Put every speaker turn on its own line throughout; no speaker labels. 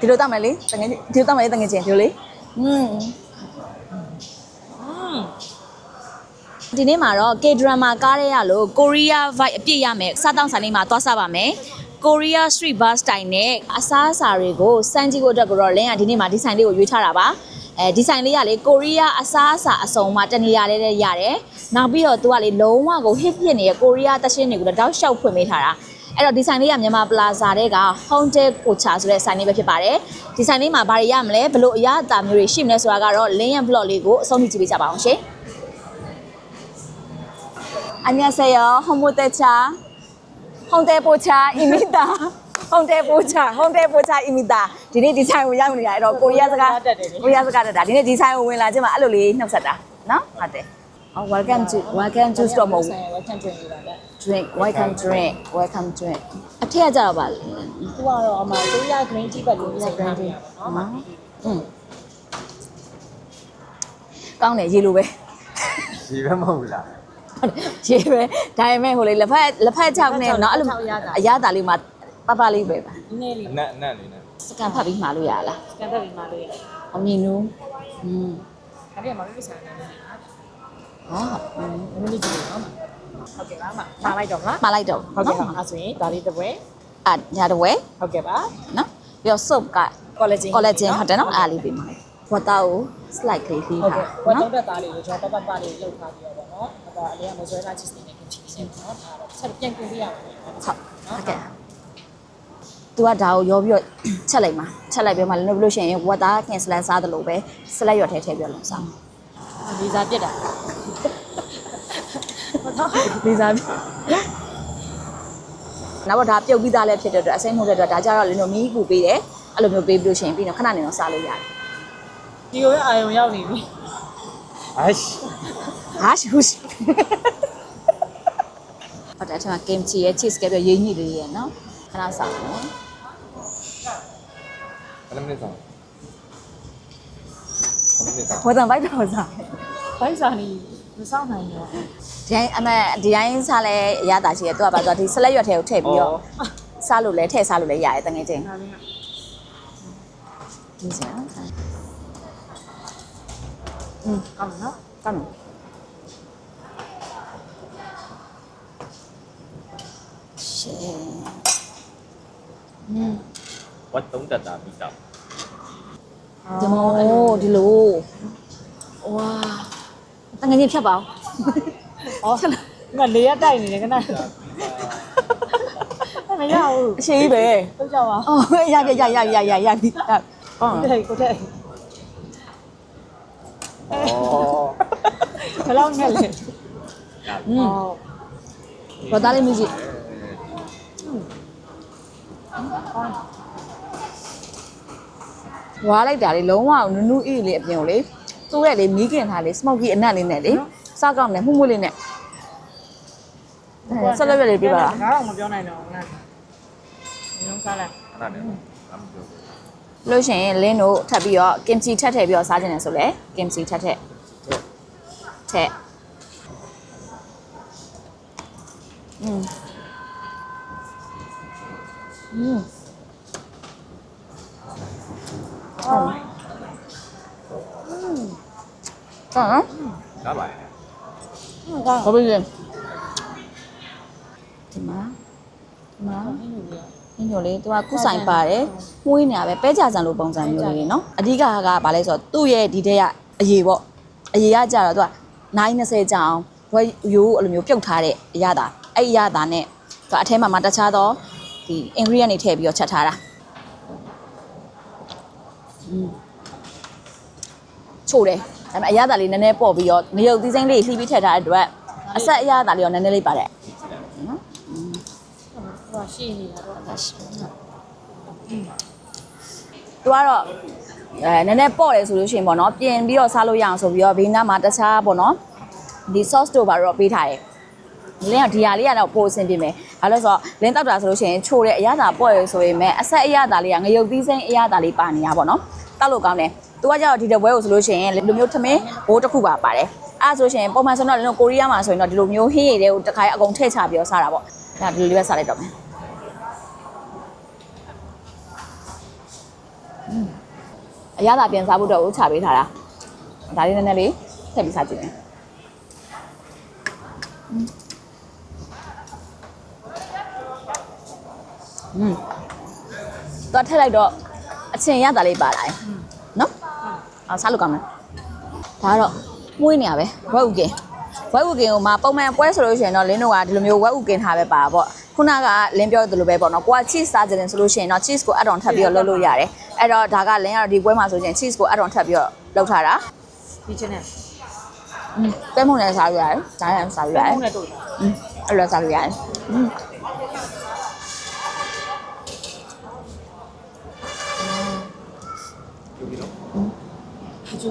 ဒီလိုတောက်မယ်လေတငယ်ဒီလိုတောက်မယ်လေတငယ်ချင်းဒီလိုလေอืมဒီနေ့မှာတော့ K-drama ကားရဲရလို့ Korea vibe အပြည့်ရမယ်စားတောင်းဆိုင်လေးမှာသွားစားပါမယ် Korea street bar style နဲ့အစားအစာတွေကိုစမ်းကြည့်ဖို့အတွက်ကတော့လင်းကဒီနေ့မှာဒီဆိုင်လေးကိုရွေးထားတာပါအဲဒီဆိုင်လေးကလေကိုရီးယားအစားအစာအစုံမှာတနေရာလေးလည်းရတယ်။နောက်ပြီးတော့သူကလေလုံးဝကို hit ဖြစ်နေတဲ့ကိုရီးယားတရှင်းတွေကိုလည်းတောက်လျှောက်ဖွင့်ပေးထားတာ။ အဲ့တော့ဒီဆိုင်လေးကမြန်မာပလာဇာတဲ့က Haunted Kocha ဆိုတဲ့ဆိုင်လေးပဲဖြစ်ပါတယ်။ဒီဆိုင်လေးမှာဘာတွေရမလဲဘလို့အရအတာမျိုးတွေရှိမလဲဆိုတာကတော့လင်းရဲ့ blog လေးကိုအဆုံးထိကြည့်ပေးကြပါအောင်ရှင်။ 안녕하세요. 홍모대차. 홍대보차 입니다. 홍대보차. 홍대보차 입니다. ဒီနေ့ဒီဆိုင်ကိုရောက်နေရအဲ့တော့ကိုရီးယားစကားကိုရီးယားစကားတက်တာဒီနေ့ဒီဆိုင်ကိုဝင်လာခြင်းမှာအဲ့လိုလေးနှုတ်ဆက်တာနော်ဟုတ်တယ်။ Oh welcome to welcome to store mode
ဆိုင် ဝက်ကန်တွင်နေတာလေ
drink welcome drink welcome drink အထက်ကကြတော့ပါလေ
သူကတော့အမကိုရီးယား green tea ပဲလို့ပြောတာနော်
နော်อืมကောင်းတယ်ရေလိုပဲ
ဒီပဲမဟုတ်လား
ရေပဲဒါပေမဲ့ဟိုလေလက်ဖက်လက်ဖက်ချောက်နဲ့เนาะအဲ့လိုအရသာလေးမှာပပလေးပဲပါ
ဒီနေ့လေး
အနက်အနက်လေးနဲ့
စကန်ဖတ်ပြီးမှာလို့ရလား
စကန်တက်ပြီးမှလို့ရတယ်
အမြင်နူးอืม
။အဲ့ဒီမှာမဖြစ်ဆိုင်နေတယ်
ဟော
။ဘယ်လိုကြည့်လဲနော်။ ဟုတ်ကဲ့ပါမ။မှားလိုက်တော့မလား
မှာလိုက်တော့။
ဟုတ်ကဲ့ပါအဲ့ဆိုရင်ဒါလေးတစ်ပွဲ
အာညာတဝဲ
ဟုတ်ကဲ့ပါ
နော်ပြီးတော့ soap က
collagen
collagen ဟုတ်တယ်နော်အားလေးပေးမှာဝတ်တာကို slide ကလေးပြီး
ဟုတ်
တာ
ကဲ့ဝက်
နော်
တော့တက်သားလေးကိုကျွန်တော်ပတ်ပတ်လေးလောက်ထားပြီးတော့ပေါ့နော်။အဲ့တော့အလေးကမဇွဲလာချစ်စနေနဲ့ခင်ချီစင်ပေါ့နော်။ဒါတော့ဆက်ပြန်ပြင်ပြရအောင်။
ဟုတ်ဟုတ်ကဲ့သူကဒါကိုရောပြီးတော့ချက်လိုက်မှာချက်လိုက်ပြီးမှလည်းလို့လို့ရှိရင်ဝတ်သားကင်စလန်စားတယ်လို့ပဲစလက်ရွက်ထဲထည့်ပြီးတော့လုံးစား
ဒီစားပြက်တာ
လေးစားပြီးနောက်တော့ဒါပြုတ်ပြီးသားလည်းဖြစ်တဲ့အတွက်အစိမ်းမဟုတ်တဲ့အတွက်ဒါကြတော့လင်းတို့မီးကူပေးတယ်အဲ့လိုမျိုးပေးပြီးလို့ရှိရင်ပြီးတော့ခဏနေတော့စားလို့ရတယ်
ဒီကိုအာယုံရောက်နေပြီ
အိုက်
ဟာရှူရှဟုတ်တယ်အထက်က kimchi ရဲ့ cheese ကပြီးရေးညိလေးရဲ့နော်ခဏစားမယ်
ဘယ်လိုမိနစ်ဆောင်ဘယ်လိုမိနစ်ဆောင်
ဝတ်တံပိုက်တော့စား။
ဘိုက်စာနေ မစောင့်နိုင်တော့
ဒီတိုင်းအမေဒီတိုင်းစားလဲအရသာရှိရဲ့သူကပါဆိုတော့ဒီစလက်ရွက်ထဲကိုထည့်ပြီးတော့စားလို့လဲထည့်စားလို့လဲရတယ်တကယ်ချင်း
။ဒါလေးက
ဒီစမ်း
อืมကောင်းတယ်နော်
ကောင်းတယ်ရှေ့อืม
ဝတ်သုံးတက်တာပြီးတော့
ဒီမောဒီလိုဝါ တကယ်ချင်းဖြတ်ပါဦး။
ဩငါလေးရတိုက်နေတယ်ခဏ။မရဘူး
အရှိကြီးပဲ။
တော့ကြပါ
အော်ရရရရရရရပြီကောင်း။
တဲ့ကိုတဲ့
ဩ
ဘယ်လောက်ငက်လဲ
อืม။ဘာသားလေးမြည်ကြည့်ဝါလိုက်တာလေလုံးဝနူးနူးအေးလေးအပြင်ကိုလေ သူ့ရဲ့လေမီးကင်ထားလေ smoky အနက်လေးနဲ့လေစားကောင်းတယ်မှုမှုလေးနဲ့ဆက်လက်ရလေးပြပါလား
ငါတော့မပြောနိုင်တော့ဘူးငါ။ဒီလုံးစားလိုက်
ခဏနေအမပြော
လို့ရှိရင်လင်းတို့ထပ်ပြီးတော့ kimchi ထပ်ထည့်ပြီးတော့စားကြတယ်ဆိုလေ kimchi ထပ်ထည့်ထည့်อืมอืม ကောင်းနော်
ရပါရဲ့။
ကောင်း
ဘာဖြစ်လဲဒီမှာဒီမှာ။
ဒီလိုလေး။
ညိုလေးသူကကုဆိုင်ပါတယ်။မှုေးနေတာပဲပဲကြဆန်လိုပုံစံမျိုးလေးနော်။အဓိကကဘာလဲဆိုတော့သူ့ရဲ့ဒီတဲ့ကအရေးပေါ့။အရေးကကြတော့သူက9 20ကြာအောင်ဝဲရိုးအဲ့လိုမျိုးပြုတ်ထားတဲ့အရသာ။အဲ့အရသာနဲ့သူအထဲမှာမှတခြားသောဒီ ingredient တွေထည့်ပြီးတော့ချက်ထားတာ။อืมချို့တယ်။ ဒါပေမဲ့အရသာလေးနည်းနည်းပေါ့ပြီးတော့ငရုတ်သီးစိမ့်လေးလှီးပြီးထည့်ထားတဲ့အတွက်အဆက်အရသာလေးရောနည်းနည်းလေးပါတယ်နော်။
ဟိုရှိနေတာတော့။
ဒါရှိတယ်။သူကတော့အဲနည်းနည်းပေါ့တယ်ဆိုလို့ရှိရင်ပေါ့နော်ပြင်ပြီးတော့စားလို့ရအောင်ဆိုပြီးတော့ဘေးနားမှာတခြားပေါ့နော်ဒီ sauce တို့ဘာတော့ပေးထားတယ်။လင်းကဒီဟာလေးကတော့ပိုအဆင်ပြေမယ်။ဘာလို့လဲဆိုတော့လင်းတောက်တာဆိုလို့ရှိရင်ချိုးတဲ့အရသာပေါ့ရယ်ဆိုရင်မဲ့အဆက်အရသာလေးကငရုတ်သီးစိမ့်အရသာလေးပါနေရပါတော့။တောက်လို့ကောင်းတယ်။ သူကကြတော့ဒီတပွဲကိုဆိုလို့ရှိရင်လူမျိုးထမင်းဘိုးတစ်ခုပါပါတယ်။အဲဒါဆိုရှင်ပုံမှန်ဆိုတော့လင်းတို့ကိုရီးယားမှာဆိုရင်တော့ဒီလိုမျိုးဟင်းရည်တွေကိုတစ်ခါအကုန်ထည့်ချပြီးတော့စားတာပေါ့။ဒါဒီလိုလေးပဲစားလိုက်တော့မယ်။အရသာပြန်စားဖို့တော့ဦးချပေးထားတာဒါလေးနည်းနည်းလေးထည့်ပြီးစားကြည့်မယ်อืมတော့ထည့်လိုက်တော့အချင်းရတာလေးပါလာတယ်နော် အော်စားလို့ကောင်းမယ်ဒါကတော့မှုေးနေရပဲဝက်ဥကင်ဝက်ဥကင်ကိုမှပုံမှန်ပွဲဆိုလို့ရှိရင်တော့လင်းတို့ကဒီလိုမျိုးဝက်ဥကင်ထားပဲပါပေါ့ခုနကလင်းပြောသလိုပဲပေါ့နော်ကိုက cheese စားကြတယ်ဆိုလို့ရှိရင်တော့ cheese ကိုအက်တော်ထပ်ပြီးတော့လုပ်လို့ရတယ်အဲ့တော့ဒါကလင်းကတော့ဒီပွဲမှာဆိုရင် cheese ကိုအက်တော်ထပ်ပြီးတော့လုပ်ထားတာ
ဒီချင်းနဲ့
ပဲမုန်လည်းစားရရတယ်ဒါလည်းစားရရတယ်
ပဲမုန်လ
ည်းတို့အဲ့လိုစားရရတ
ယ်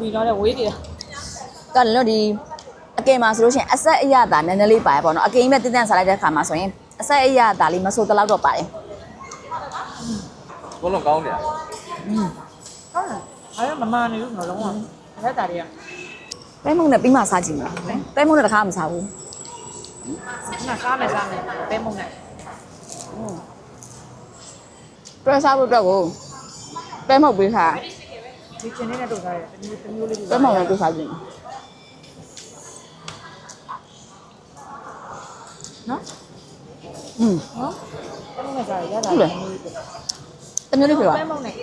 ပြီးတော့
ဂျူဘီတော့လည်းဝေးနေတာ
တော့လည်းဒီအကင်မှာဆိုလို့ရှိရင်အဆက်အရသာနည်းနည်းလေးပါတယ်ပေါ့နော်။အကင်ပဲတင်းတန်းစားလိုက်တဲ့ခါမှာဆိုရင်အဆက်အရသာလေးမဆိုးတလောက်တော့ပါတယ်
ဘလုံးကောင်းတယ်
ဟုတ်လားအဲ့ဒါမမနေဘူးနော်လုံးဝအဲ့ဒါတွေက။
ပဲမုံနဲ့ပြီးမှစားကြည့်မလား။ပဲမုံနဲ့တစ်ခါမစားဘူး
ငါစားမယ်စားမယ်ပဲမုံနဲ့။
တွဲစားဖို့အတွက်ကိုပဲမုံပေးထား
ဒီချင်းလေးနဲ့တို့စားရတယ်တမျိုးတမျိုးလေး
ပဲမုံနဲ့တွဲစားကြည့်
နော်
။อืม
နော်ပဲမုံနဲ့စားရရတာ
တမျိုးလေးပြော
ပဲမုံနဲ့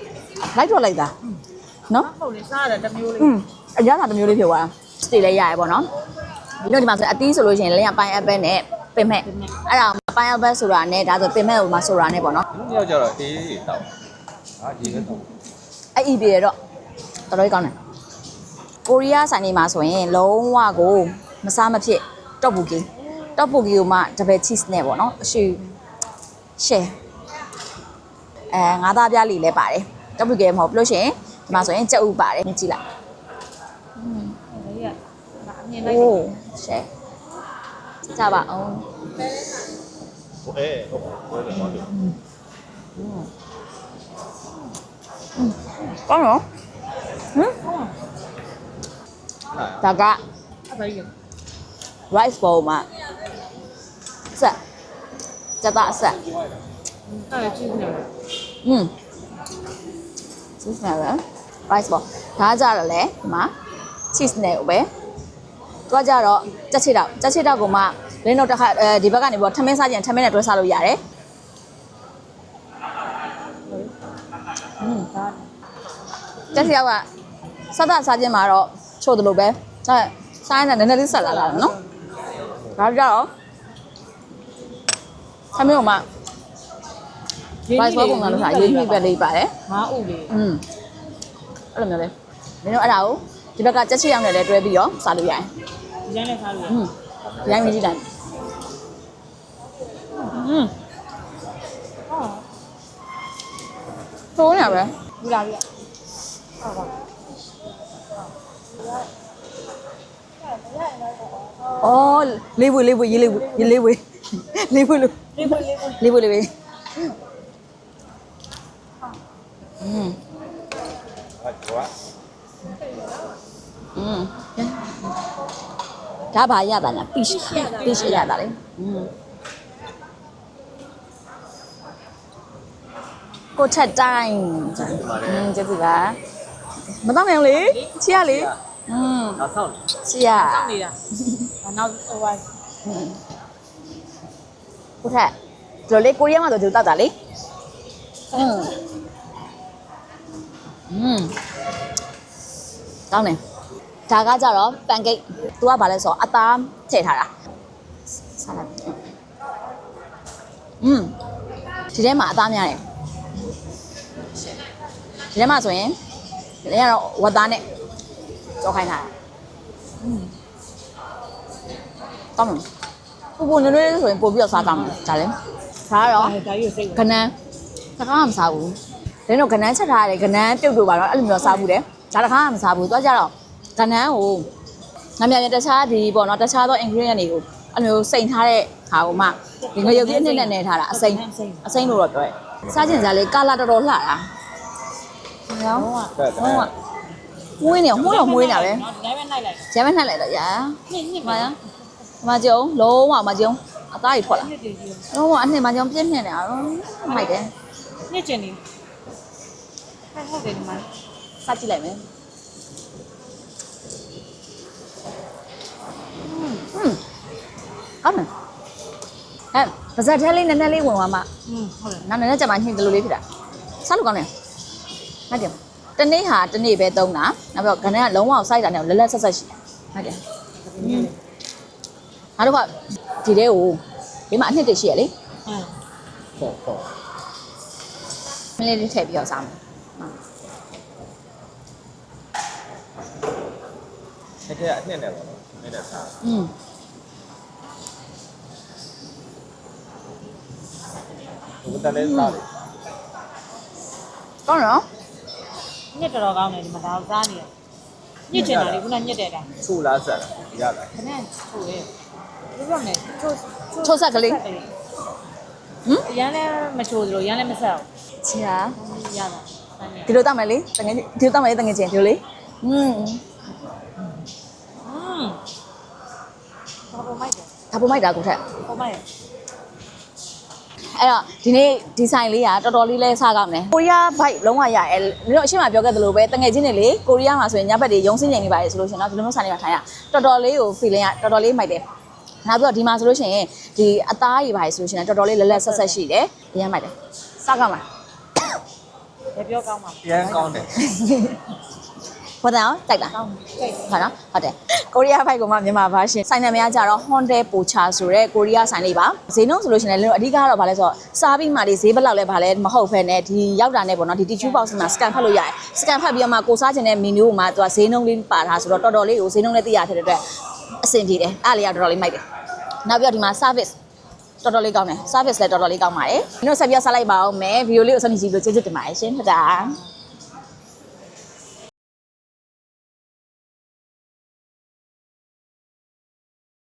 လိုက်တော့လိုက်တာ။နော်
ဟုတ်လေစားရတယ်တမျိုးလေး
อืมအရသာတစ်မျိုးလေးဖြစ်သွားတာစတေးလည်းရရပေါ့နော်ဒီတော့ဒီမှာဆိုအသီးဆိုလို့ရှိရင်လည်းပိုင်းအပ်ပဲနဲ့ပင်မဲ့အဲ့ဒါပိုင်းအပ်ပဲဆိုတာနဲ့ဒါဆိုပင်မဲ့ဟိုမှာဆိုတာနဲ့ပေါ့နော်
ဒီယောက်ကျတော့အေးအေးတောက်အာဒီကတော့
အဲ့ဤပြေတော့ တော်တော်ကြီးကောင်းတယ်ကိုရီးယားဆိုင်နေမှာဆိုရင်လုံးဝကိုမစားမဖြစ်တော့ဘူးကြီးတော့ဘူးကြီးကိုမှဒဘယ် cheese နဲ့ပေါ့နော်အရှိရှယ်အဲငါးသားပြားလီလည်းပါတယ်တော့ဘူးကြီးမဟုတ်ဘူးလို့ရှိရင်ဒီမှာဆိုရင်ကြက်ဥပါတယ်မြင်ကြည့်လိုက်
ဒီကငါအမြင်လိုက်
โอ้ရှယ်ကြပါအောင်
ဟိုအေးဟုတ်ဟုတ်တယ်ဟုတ်တယ်
ကောင်းနော် ဟမ်ဒါက
အဲ့ဒါကြီး
rice bowl မှာဆက်စက်သားဆက်
အဲ့ဒါကြည့်နေတယ်
อืมစစ်စက်ရ rice bowl ဒါကြတော့လေဒီမှာ cheese နဲ့ပဲတော့ကြတော့ကြက်ချစ်တော့ကြက်ချစ်တော့ကမှလင်းတော့တစ်ခါအဲဒီဘက်ကနေပြီးတော့ထမင်းစားကြရင်ထမင်းနဲ့တွဲစားလို့ရတယ်อืม
ဒါ
တက်စီရောက်က စက်သားစားခြင်းမှာတော့ချို့တယ်လို့ပဲအဲစားရင်လည်းနည်းနည်းလေးဆက်လာတာနော်ဒါကြတော့ဆမ်းမျိုးမှာ rice bowl ပုံစံလို့ဆိုတာရေးမြစ်ပဲလေးပါတယ်
ငါးဥလေး
อืมအဲ့လိုမျိုးလေမင်းတို့အဲ့ဒါကိုဒီဘက်ကကြက်ချစ်ရောင်းနဲ့လည်းတွဲပြီးတော့စားလို့ရတယ်
ဒီတိုင်းနဲ့စားလို့ရ
อืมရိုင်းမြည်ကြည့်တိုင်းอืม
ဟော
သုံးရပဲ
ဒီလာပြီဟုတ်ပါ
အော်လေးဝေးလေးဝေးရေးလေးဝေးရေးလေးဝေးလေးဝေးလို့
လေးပွလေးပွ
လေးဝေးလေးဝေးอืม
ဟာကျော်
อืมဒါဘာရတာလဲ fish fish ရတာလေอืมကိုထက်တိုင်းอืมကျေးဇူးပါမတော့နိုင်ဘူးလေချီရလေ อืม
နောက်ဆောင်
ချီရ
စောင့်နေတာနောက်ဟိုပါ
อืมကိုထက်ဒီလိုလေကိုရီးယားမှာဆိုသူတောက်တာလေอืมอืมကောင်းတယ်ဒါကကြတော့ pancake तू ကဘာလဲဆိုတော့အသားထည့်ထားတာစားလိုက်อืมဒီထဲမှာအသားများတယ်ဒီထဲမှာဆိုရင်ဒီထဲကတော့ဝတ်သားနဲ့ ကြောခိုင်းထားတာอืมကောင်းတယ်ပူပူနွေ့နွေ့ဆိုရင်ပို့ပြီးတော့စားကောင်းတယ်ဒါလည်းဒါကတော့
ဒါကြီးကိုစိတ်
ကနန်းတစ်ခါမှမစားဘူး။ဒါတော့ကနန်းချက်ထားရတယ်ကနန်းပြုတ်လို့ပါတော့အဲ့လိုမျိုးစားဘူးတယ်။ဒါတစ်ခါမှမစားဘူး။သွားကြတော့ကနန်းကိုငါမြန်မြန်တခြားဒီပေါ့နော်တခြားသော ingredient တွေကိုအဲ့လိုစိန်ထားတဲ့ဟာကိုမှဒီငရုတ်ကြီးအနှစ်နဲ့နေထားတာအစိမ့်အစိမ့်လို့တော့ပြောရဲ။စားကျင်စားလေးကာလာတော်တော်လှတာ။ဟော
ဟော
ကဲ
ဟော မွေးနေမွေးတော့မွေးနေပဲ
နော်ဒီတိုင်းပဲလိုက်လိုက်
။ကျမ်းမနှက်လိုက်တော့ရာ
နှစ်နှစ်
။မရ။မကြုံလုံးဝမကြုံအသားကြီးထွက်လာ
နှစ်တည်းကြီး
။လုံးဝအနှစ်မကြုံပြင်းပြင်းနေတာ။မိုက်တယ်
နှစ်ကျင်နေ ။ ဟုတ်တယ်ဒီမှာ
စကြည့်လိုက်မယ်อืมကောင်းတယ်အဲပါဇက်ထဲလေးနည်းနည်းလေးဝင်သွားမှ
อืมဟုတ်တယ်
နောက်နည်းနည်းကြမှာညှိတယ်လို့လေးဖြစ်တာစားလို့ကောင်းတယ်ဟုတ်တယ် တနေ့ဟာတနေ့ပဲသုံးတာနောက်ပြီးတော့ခဏကလုံးဝစိုက်တာနဲ့လက်လက်ဆက်ဆက်ရှိတယ်ဟုတ်တယ်ငါတို့ကဒီတဲ့ကိုဒီမှာအနှစ်တည်းရှိရလေ
ဟုတ်
ပေါ့ပေါ့
မလေးလေးထည့်ပြီးတော့စားမယ်
တကယ်အနှစ်နဲ့ပေါ့နော်အနှစ်နဲ့စား
อืม
ဘုကတလည်းစားတယ်
ကောင်းနော်
ညစ်တော်တော်ကောင်းတယ်ဒီမှာဒါစားနေရညစ်ချင်တာလေခုနညစ်တဲ့တိုင်း
ဆူလားဆက်တာရလား
ခဏချိုးရဲပြောရမယ်ချိုး
ချိုးဆက်ကလေး ဟမ်
ရမ်းလည်းမချိုးသလိုရမ်းလည်းမဆက်
ချာ
ဘူးရတာဆန်းနေ
ဒီလိုတောက်မယ်လေတငယ်ဒီလိုတောက်မယ်လေတငယ်ချင်းဒီလိုလေอืม
อืมဘာပေါ်မိုက်တယ်
ဒါပုံမိုက်တာကိုထက်
ပေါ်မိုက်တယ်
အဲ့တော့ဒီနေ့ဒီဆိုင်လေးကတော်တော်လေးလဲစားကောင်းတယ်ကိုရီးယားဘိုက်လုံးဝရအဲဒီလိုအရှိမပြောခဲ့သလိုပဲတငယ်ချင်းတွေလေကိုရီးယားမှာဆိုရင်ညဘက်တွေရုံးစင်းချိန်နေပါတယ်ဆိုလို့ရှိရင်တော့ဒီလိုမျိုးဆိုင်လေးမှာထိုင်ရတော်တော်လေးကို feeling ကတော်တော်လေးမိုက်တယ်နောက်ပြီးတော့ဒီမှာဆိုလို့ရှိရင်ဒီအသားကြီးပါတယ်ဆိုလို့ရှိရင်တော်တော်လေးလက်လက်ဆက်ဆက်ရှိတယ်အရင်မိုက်တယ်စားကောင်းလား
ဘယ်ပြောကောင်းမှာ
ပြန်ကောင်းတယ်
ဟုတ်တယ်နော်တိုက်တာ
ကောင်းတယ်
ဟုတ်နော်ဟုတ်တယ် ကိုရီးယားဘိုက်ကမှမြန်မာဘာရှင်ဆိုင်နာမည်ကကြတော့ Honda Pocha ဆိုတဲ့ကိုရီးယားဆိုင်လေးပါဈေးနှုန်းဆိုလို့ရှိရင်လည်းအဓိကကတော့ဗာလဲဆိုတော့စားပြီးမှဒီဈေးဘက်လောက်လဲဗာလဲမဟုတ်ဖ ೇನೆ ဒီရောက်တာနဲ့ပေါ့နော်ဒီ tissue box မှာ scan ဖတ်လို့ရတယ် scan ဖတ်ပြီးတော့မှကိုစားချင်တဲ့ menu ကိုမှသူကဈေးနှုန်းလေးပါထားဆိုတော့တော်တော်လေးကိုဈေးနှုန်းလေးသိရတဲ့အတွက်အဆင်ပြေတယ်အဲ့လေးကတော်တော်လေးမိုက်တယ်နောက်ပြီးတော့ဒီမှာ service တော်တော်လေးကောင်းတယ် service လည်းတော်တော်လေးကောင်းပါတယ်ကျွန်တော်ဆက်ပြီးတော့ဆက်လိုက်ပါအောင်မယ်ဗီဒီယိုလေးကိုဆက်နေကြည့်လို့ကျေးဇူးတင်ပါတယ်ရှင်ဟုတ်တာ